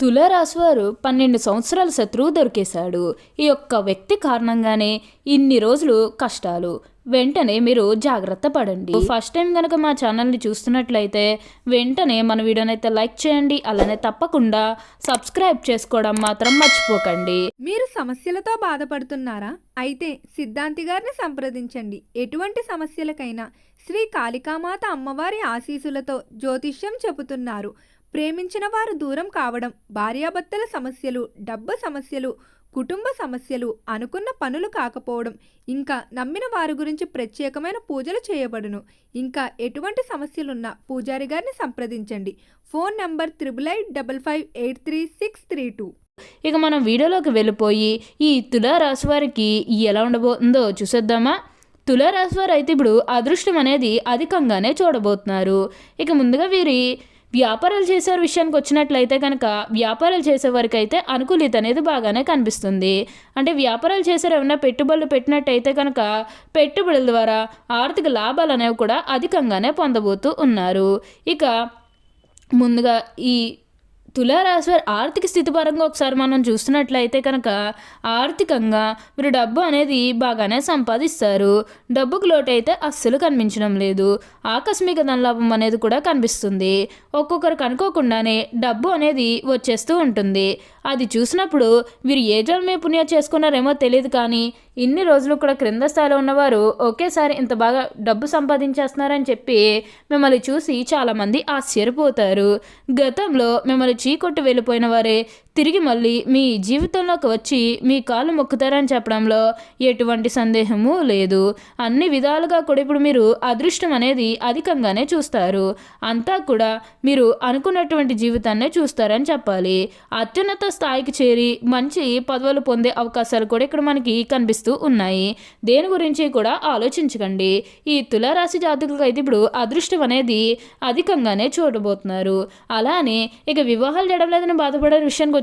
తులారాశివారు పన్నెండు సంవత్సరాల శత్రువు దొరికేశాడు. ఈ యొక్క వ్యక్తి కారణంగానే ఇన్ని రోజులు కష్టాలు. వెంటనే మీరు జాగ్రత్త పడండి. ఫస్ట్ టైం కనుక మా ఛానల్ని చూస్తున్నట్లయితే వెంటనే మన వీడియోనైతే లైక్ చేయండి అలానే తప్పకుండా సబ్స్క్రైబ్ చేసుకోవడం మాత్రం మర్చిపోకండి. మీరు సమస్యలతో బాధపడుతున్నారా? అయితే సిద్ధాంతి గారిని సంప్రదించండి. ఎటువంటి సమస్యలకైనా శ్రీ కాళికామాత అమ్మవారి ఆశీసులతో జ్యోతిష్యం చెబుతున్నారు. ప్రేమించిన వారు దూరం కావడం భార్యాభర్తల సమస్యలు డబ్బు సమస్యలు కుటుంబ సమస్యలు అనుకున్న పనులు కాకపోవడం ఇంకా నమ్మిన వారి గురించి ప్రత్యేకమైన పూజలు చేయబడును. ఇంకా ఎటువంటి సమస్యలున్నా పూజారి గారిని సంప్రదించండి. Phone number triple eight double five eight three six three two. ఇక మనం వీడియోలోకి వెళ్ళిపోయి ఈ తులారాశి వారికి ఎలా ఉండబోతుందో చూసేద్దామా? తులారాశి వారు అయితే ఇప్పుడు అదృష్టం అనేది అధికంగానే చూడబోతున్నారు. ఇక ముందుగా వీరి వ్యాపారాలు చేసే విషయానికి వచ్చినట్లయితే కనుక వ్యాపారాలు చేసే వారికి అయితే అనుకూలిత అనేది బాగానే కనిపిస్తుంది. అంటే వ్యాపారాలు చేసారు ఏమైనా పెట్టుబడులు పెట్టినట్టయితే కనుక పెట్టుబడుల ద్వారా ఆర్థిక లాభాలు అనేవి కూడా అధికంగానే పొందబోతూ ఉన్నారు. ఇక ముందుగా ఈ తులారాశి వారి ఆర్థిక స్థితి పరంగా ఒకసారి మనం చూస్తున్నట్లయితే కనుక ఆర్థికంగా మీరు డబ్బు అనేది బాగానే సంపాదిస్తారు. డబ్బుకు లోటు అయితే అస్సలు కనిపించడం లేదు. ఆకస్మిక ధనలాభం అనేది కూడా కనిపిస్తుంది. ఒక్కొక్కరికి అనుకోకుండానే డబ్బు అనేది వచ్చేస్తూ ఉంటుంది. అది చూసినప్పుడు వీరు ఏ జన్మే పుణ్యం చేసుకున్నారేమో తెలియదు కానీ ఇన్ని రోజులు కూడా క్రింద స్థాయిలో ఉన్నవారు ఒకేసారి ఇంత బాగా డబ్బు సంపాదించేస్తున్నారని చెప్పి మిమ్మల్ని చూసి చాలామంది ఆశ్చర్యపోతారు. గతంలో మిమ్మల్ని చీకొట్టు వెళ్ళిపోయిన వారే తిరిగి మళ్ళీ మీ జీవితంలోకి వచ్చి మీ కాళ్ళు మొక్కుతారని చెప్పడంలో ఎటువంటి సందేహము లేదు. అన్ని విధాలుగా కూడా ఇప్పుడు మీరు అదృష్టం అనేది అధికంగానే చూస్తారు. అంతా కూడా మీరు అనుకున్నటువంటి జీవితాన్నే చూస్తారని చెప్పాలి. అత్యున్నత స్థాయికి చేరి మంచి పదవులు పొందే అవకాశాలు కూడా ఇక్కడ మనకి కనిపిస్తూ ఉన్నాయి. దేని గురించి కూడా ఆలోచించకండి. ఈ తులారాశి జాతకులకు అయితే ఇప్పుడు అదృష్టం అనేది అధికంగానే చూడబోతున్నారు అలానే ఇక వివాహాలు చేయడం లేదని బాధపడే విషయానికి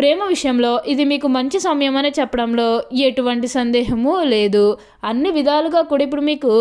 ప్రేమ విషయంలో ఇది మీకు మంచి సమయం అని చెప్పడంలో ఎటువంటి సందేహము లేదు. అన్ని విధాలుగా కూడా ఇప్పుడు మీకు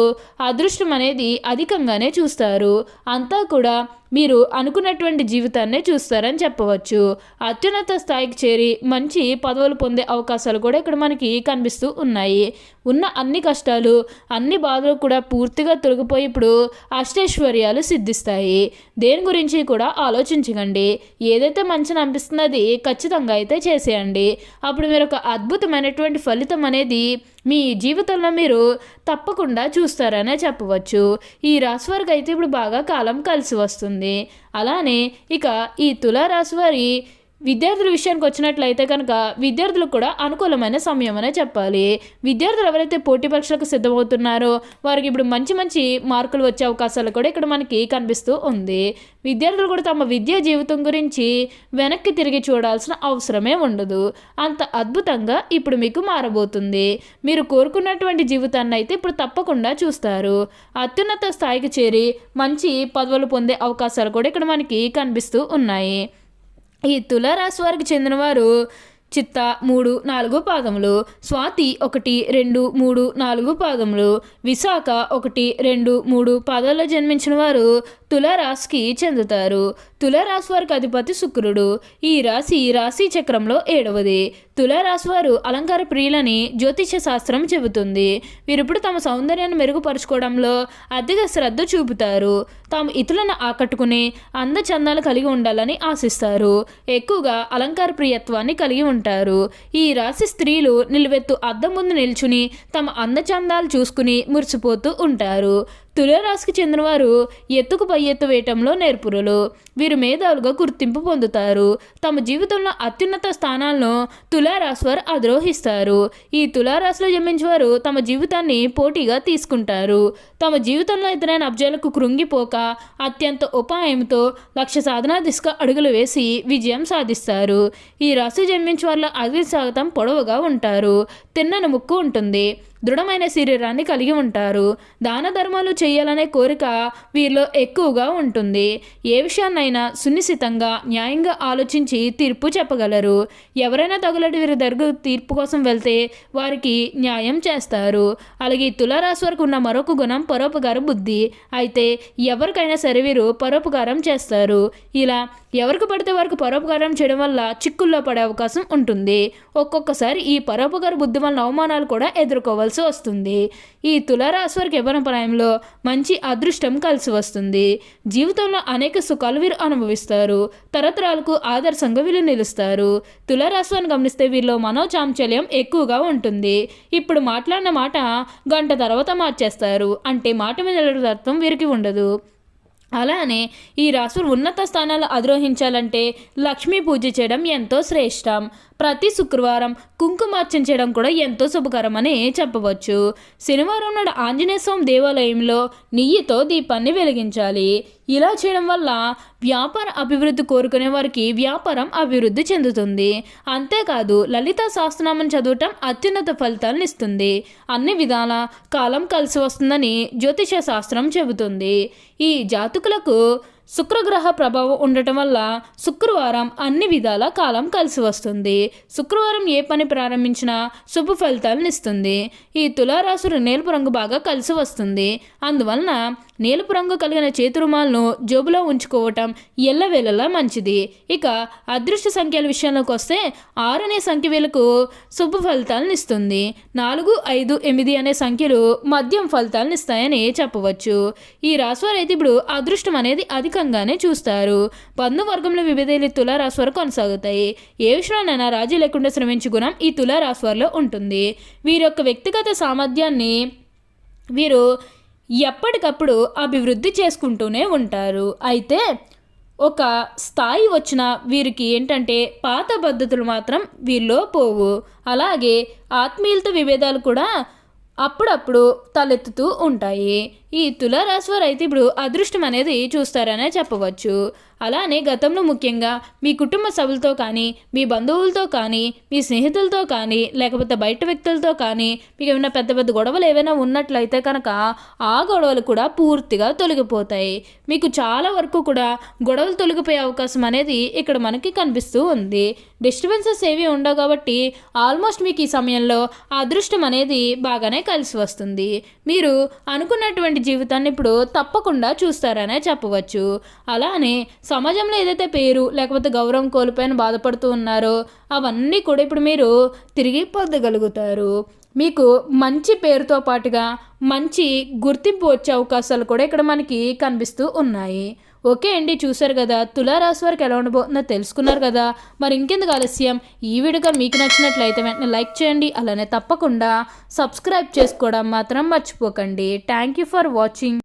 అదృష్టం అనేది అధికంగానే చూస్తారు. అంతా కూడా మీరు అనుకున్నటువంటి జీవితాన్నే చూస్తారని చెప్పవచ్చు. అత్యున్నత స్థాయికి చేరి మంచి పదవులు పొందే అవకాశాలు కూడా ఇక్కడ మనకి కనిపిస్తూ ఉన్నాయి. ఉన్న అన్ని కష్టాలు అన్ని బాధలు కూడా పూర్తిగా తొలగిపోయి ఇప్పుడు అష్టైశ్వర్యాలు సిద్ధిస్తాయి. దేని గురించి కూడా ఆలోచించకండి. ఏదైతే మంచిని అనిపిస్తున్నది ఖచ్చితంగా అయితే చేసేయండి. అప్పుడు మీరు ఒక అద్భుతమైనటువంటి ఫలితం అనేది మీ జీవితంలో మీరు తప్పకుండా చూస్తారనే చెప్పవచ్చు. ఈ రాశి వారికి అయితే ఇప్పుడు బాగా కాలం కలిసి వస్తుంది. అలానే ఇక ఈ తులారాశి వారి విద్యార్థుల విషయానికి వచ్చినట్లయితే కనుక విద్యార్థులకు కూడా అనుకూలమైన సమయం అనే చెప్పాలి. విద్యార్థులు ఎవరైతే పోటీ పరీక్షలకు సిద్ధమవుతున్నారో వారికి ఇప్పుడు మంచి మంచి మార్కులు వచ్చే అవకాశాలు కూడా ఇక్కడ మనకి కనిపిస్తూ ఉంది. విద్యార్థులు కూడా తమ విద్యా జీవితం గురించి వెనక్కి తిరిగి చూడాల్సిన అవసరమే ఉండదు. అంత అద్భుతంగా ఇప్పుడు మీకు మారబోతుంది. మీరు కోరుకున్నటువంటి జీవితాన్ని అయితే ఇప్పుడు తప్పకుండా చూస్తారు. అత్యున్నత స్థాయికి చేరి మంచి పదవులు పొందే అవకాశాలు కూడా ఇక్కడ మనకి కనిపిస్తూ ఉన్నాయి. ఈ తులారాశి వారికి చెందినవారు చిత్త మూడు నాలుగు పాదములు స్వాతి ఒకటి రెండు మూడు నాలుగు పాదములు విశాఖ ఒకటి రెండు మూడు పాదాల్లో జన్మించిన వారు తులారాశికి చెందుతారు. తులారాశి వారికి అధిపతి శుక్రుడు. ఈ రాశి రాశి చక్రంలో ఏడవది. తులారాశి వారు అలంకార ప్రియులని జ్యోతిష శాస్త్రం చెబుతుంది. వీరిప్పుడు తమ సౌందర్యాన్ని మెరుగుపరుచుకోవడంలో అధిక శ్రద్ధ చూపుతారు. తాము ఇతరులను ఆకట్టుకుని అందచందాలు కలిగి ఉండాలని ఆశిస్తారు. ఎక్కువగా అలంకార ప్రియత్వాన్ని కలిగి ఉంటారు ఈ రాశి స్త్రీలు నిలువెత్తు అద్దం ముందు నిల్చుని తమ అందచందాలు చూసుకుని మురిసిపోతూ ఉంటారు. తులారాశికి చెందినవారు ఎత్తుకు పై ఎత్తు వేయటంలో నేర్పురులు. వీరు మేధావులుగా గుర్తింపు పొందుతారు. తమ జీవితంలో అత్యున్నత స్థానాలను తులారాశి వారు అధిరోహిస్తారు. ఈ తులారాశిలో జన్మించేవారు తమ జీవితాన్ని పోటీగా తీసుకుంటారు. తమ జీవితంలో ఎదురైన అబ్జాలకు కృంగిపోక అత్యంత ఉపాయంతో లక్ష్య సాధనా దిశగా అడుగులు వేసి విజయం సాధిస్తారు. ఈ రాశి జన్మించే వాళ్ళ అగ్ని స్వాగతం పొడవుగా ఉంటారు. తిన్నని ముక్కు ఉంటుంది. దృఢమైన శరీరాన్ని కలిగి ఉంటారు. దాన ధర్మాలు చేయాలనే కోరిక వీరిలో ఎక్కువగా ఉంటుంది. ఏ విషయాన్నైనా సునిశ్చితంగా న్యాయంగా ఆలోచించి తీర్పు చెప్పగలరు. ఎవరైనా తగులటి వీరి దగ్గర తీర్పు కోసం వెళ్తే వారికి న్యాయం చేస్తారు. అలాగే తులారాశి వరకు ఉన్న మరొక గుణం పరోపకార బుద్ధి. అయితే ఎవరికైనా సరే వీరు పరోపకారం చేస్తారు. ఇలా ఎవరికి పడితే వారికి పరోపకారం చేయడం వల్ల చిక్కుల్లో పడే అవకాశం ఉంటుంది. ఒక్కొక్కసారి ఈ పరోపకార బుద్ధి వలన అవమానాలు కూడా ఎదుర్కోవాల్సి వస్తుంది. ఈ తులారాశి వారికి యవ్వన ప్రాయంలో మంచి అదృష్టం కలిసి వస్తుంది. జీవితంలో అనేక సుఖాలు వీరు అనుభవిస్తారు. తరతరాలకు ఆదర్శంగా వీళ్ళు నిలుస్తారు. తులారాశి వారిని గమనిస్తే వీరిలో మనోచాంచల్యం ఎక్కువగా ఉంటుంది. ఇప్పుడు మాట్లాడిన మాట గంట తర్వాత మార్చేస్తారు. అంటే మాట మీద తత్వం వీరికి ఉండదు. అలానే ఈ రాసు ఉన్నత స్థానాలు అధిరోహించాలంటే లక్ష్మీ పూజ చేయడం ఎంతో శ్రేష్టం. ప్రతి శుక్రవారం కుంకుమార్చన చేయడం కూడా ఎంతో శుభకరం అని చెప్పవచ్చు. శనివారం నాడు ఆంజనేయ స్వామి దేవాలయంలో నెయ్యితో దీపాన్ని వెలిగించాలి. ఇలా చేయడం వల్ల వ్యాపార అభివృద్ధి కోరుకునే వారికి వ్యాపారం అభివృద్ధి చెందుతుంది. అంతేకాదు లలిత శాస్త్రనామం చదవటం అత్యున్నత ఫలితాలను ఇస్తుంది. అన్ని విధాల కాలం కలిసి వస్తుందని జ్యోతిష శాస్త్రం చెబుతుంది. ఈ జాతకులకు శుక్రగ్రహ ప్రభావం ఉండటం వల్ల శుక్రవారం అన్ని విధాల కాలం కలిసి వస్తుంది. శుక్రవారం ఏ పని ప్రారంభించినా శుభ ఫలితాలను ఇస్తుంది. ఈ తులారాశులు నీలపు రంగు బాగా కలిసి వస్తుంది. అందువలన నీలపు రంగు కలిగిన చేతి రుమాలను జోబులో ఉంచుకోవటం ఎల్లవేళలా మంచిది. ఇక అదృష్ట సంఖ్యల విషయంలోకి వస్తే ఆరు అనే సంఖ్య వీళ్ళకు శుభ ఫలితాలను ఇస్తుంది. నాలుగు ఐదు ఎనిమిది అనే సంఖ్యలు మద్యం ఫలితాలను ఇస్తాయని చెప్పవచ్చు. ఈ రాశివారు అయితే ఇప్పుడు అదృష్టం అనేది అధికంగానే చూస్తారు. పన్ను వర్గంలో వివిధ తులారాశి వారు కొనసాగుతాయి. ఏ విషయంలోనైనా రాజీ లేకుండా శ్రమించు గుణం ఈ తులారాశి వారిలో ఉంటుంది. వీరి యొక్క వ్యక్తిగత సామర్థ్యాన్ని వీరు ఎప్పటికప్పుడు అభివృద్ధి చేసుకుంటూనే ఉంటారు. అయితే ఒక స్థాయి వచ్చిన వీరికి ఏంటంటే పాత పద్ధతులు మాత్రం వీరిలో పోవు. అలాగే ఆత్మీయులతో విభేదాలు కూడా అప్పుడప్పుడు తలెత్తుతూ ఉంటాయి. ఈ తులారాశి వారు అయితే ఇప్పుడు అదృష్టం అనేది చూస్తారనే చెప్పవచ్చు. అలానే గతంలో ముఖ్యంగా మీ కుటుంబ సభ్యులతో కానీ మీ బంధువులతో కానీ మీ స్నేహితులతో కానీ లేకపోతే బయట వ్యక్తులతో కానీ మీకు ఏమైనా పెద్ద పెద్ద గొడవలు ఏవైనా ఉన్నట్లయితే కనుక ఆ గొడవలు కూడా పూర్తిగా తొలగిపోతాయి. మీకు చాలా వరకు కూడా గొడవలు తొలగిపోయే అవకాశం అనేది ఇక్కడ మనకి కనిపిస్తూ ఉంది. డిస్టర్బెన్సెస్ ఏవి ఉండవు కాబట్టి ఆల్మోస్ట్ మీకు ఈ సమయంలో అదృష్టం అనేది బాగానే కలిసి వస్తుంది. మీరు అనుకున్నటువంటి జీవితాన్ని ఇప్పుడు తప్పకుండా చూస్తారనే చెప్పవచ్చు. అలానే సమాజంలో ఏదైతే పేరు లేకపోతే గౌరవం కోల్పోయిన బాధపడుతూ ఉన్నారో అవన్నీ కూడా ఇప్పుడు మీరు తిరిగి పొందగలుగుతారు. మీకు మంచి పేరుతో పాటుగా మంచి గుర్తింపు వచ్చే అవకాశాలు కూడా ఇక్కడ మనకి కనిపిస్తూ ఉన్నాయి. ఓకే అండి చూసారు కదా తులారాశి వారికి ఎలా ఉండబోతుందో తెలుసుకున్నారు కదా. మరి ఇంకెందుకు ఆలస్యం? ఈ వీడియోగా మీకు నచ్చినట్లయితే వెంటనే లైక్ చేయండి అలానే తప్పకుండా సబ్స్క్రైబ్ చేసుకోవడం మాత్రం మర్చిపోకండి. Thank you for watching